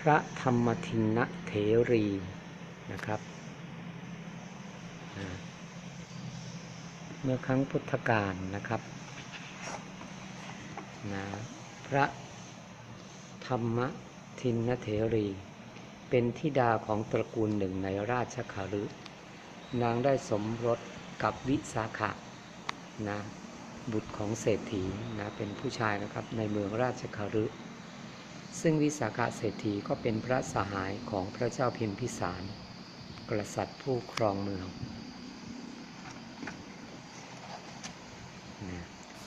พระธรรมทินะเถรีนะครับ เมื่อครั้งพุทธกาลนะครับนะพระธรรมทินเถรี เป็นธิดาของตระกูลหนึ่งในราชคฤห์นางได้สมรสกับวิสาขะนะบุตรของเศรษฐีนะเป็นผู้ชายนะครับในเมืองราชคฤห์ ซึ่งวิสาขาเศรษฐีก็เป็นพระสหายของพระเจ้าพิมพิสาร กษัตริย์ผู้ครองเมือง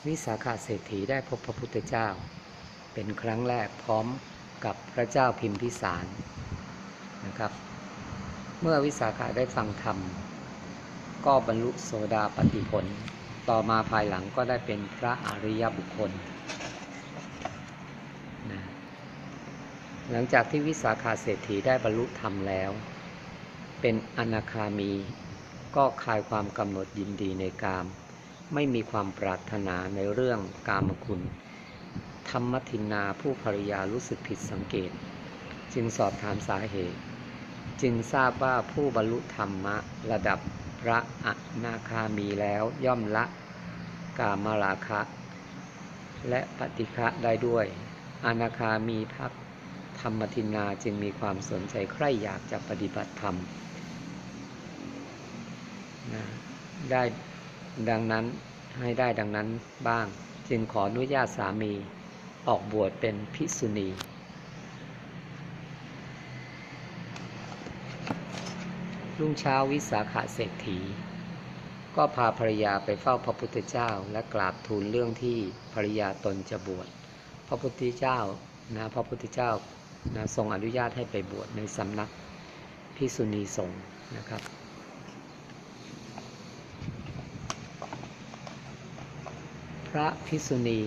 วิสาขาเศรษฐีได้พบพระพุทธเจ้า เป็นครั้งแรกพร้อมกับพระเจ้าพิมพิสารนะครับ เมื่อวิสาขาได้ฟังธรรม ก็บรรลุโสดาปติผล ต่อมาภายหลังก็ได้เป็นพระอริยบุคคลนะ หลังจากที่วิสาขาเศรษฐีได้บรรลุธรรมแล้ว เป็นอนาคามี ก็คลายความกำหนดยินดีในกาม ไม่มีความปรารถนาในเรื่องกามคุณ ธรรมทินนาผู้ภริยารู้สึกผิดสังเกต จึงสอบถามสาเหตุ จึงทราบว่าผู้บรรลุธรรมะระดับพระอนาคามีแล้วย่อมละกามราคะ และปฏิฆะได้ด้วย อนาคามีพัก ธรรมทินนาจึงมีความสนใจใคร่อยากจะปฏิบัติธรรมนะได้ดังนั้นให้ได้ดังนั้นบ้าง จึงขออนุญาตสามีออกบวชเป็นภิกษุณี รุ่งเช้าวิสาขาเศรษฐี ก็พาภรรยาไปเฝ้าพระพุทธเจ้าและกราบทูลเรื่องที่ภรรยาตนจะบวช พระพุทธเจ้านะพระพุทธเจ้า นะทรงอนุญาตให้ไปบวชในสำนักพิสุณีสงฆ์นะครับ พระพิสุณี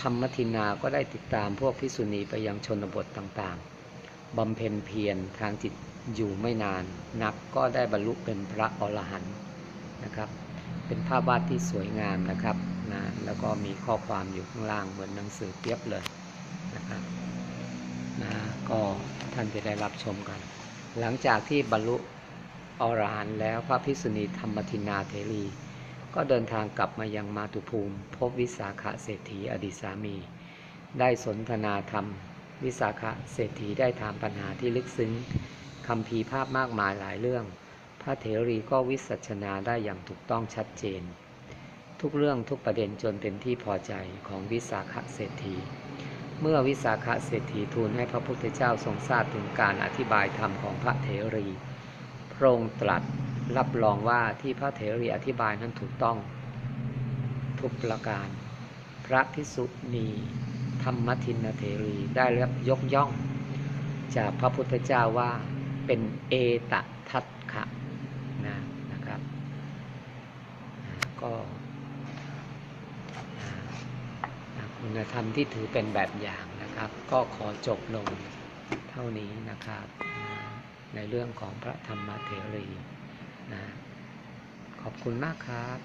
ธรรมทินาก็ได้ติดตามพวกพิสุณีไปยังชนบทต่างๆบำเพ็ญเพียรทางจิตอยู่ไม่นาน นักก็ได้บรรลุเป็นพระอรหันต์นะครับ เป็นภาพวาดที่สวยงามนะครับนะแล้วก็มีข้อความอยู่ข้างล่างเหมือนหนังสือเปียบเลย นะก็ท่านจะได้รับชมกัน หลังจากที่บรรลุอรหันต์แล้วพระพิสุณีธรรมทินาเทรี ก็เดินทางกลับมายังมาตุภูมิ พบวิสาขาเศรษฐีอดีตสามี ได้สนทนาธรรม วิสาขาเศรษฐีได้ถามปัญหาที่ลึกซึ้งคำพีภาพมากมายหลายเรื่อง พระเถรีก็วิสัชนาได้อย่างถูกต้องชัดเจน ทุกเรื่องทุกประเด็นจนเป็นที่พอใจของวิสาขาเศรษฐี เมื่อวิสาขาเศรษฐีทูลให้พระพุทธเจ้าทรงทราบถึงการอธิบายธรรมของพระเถรี พระองค์ตรัสรับรองว่าที่พระเถรีอธิบายนั้นถูกต้อง ทุกประการ พระพิสุณีธรรมทินเถรีได้รับยกย่อง จากพระพุทธเจ้าว่าเป็นเอตทัตขะนะนะครับก็อ่า คุณธรรมที่ถือเป็นแบบอย่างนะครับ ก็ขอจบลงเท่านี้นะครับนะในเรื่องของพระธรรมเถรีนะขอบคุณมากครับ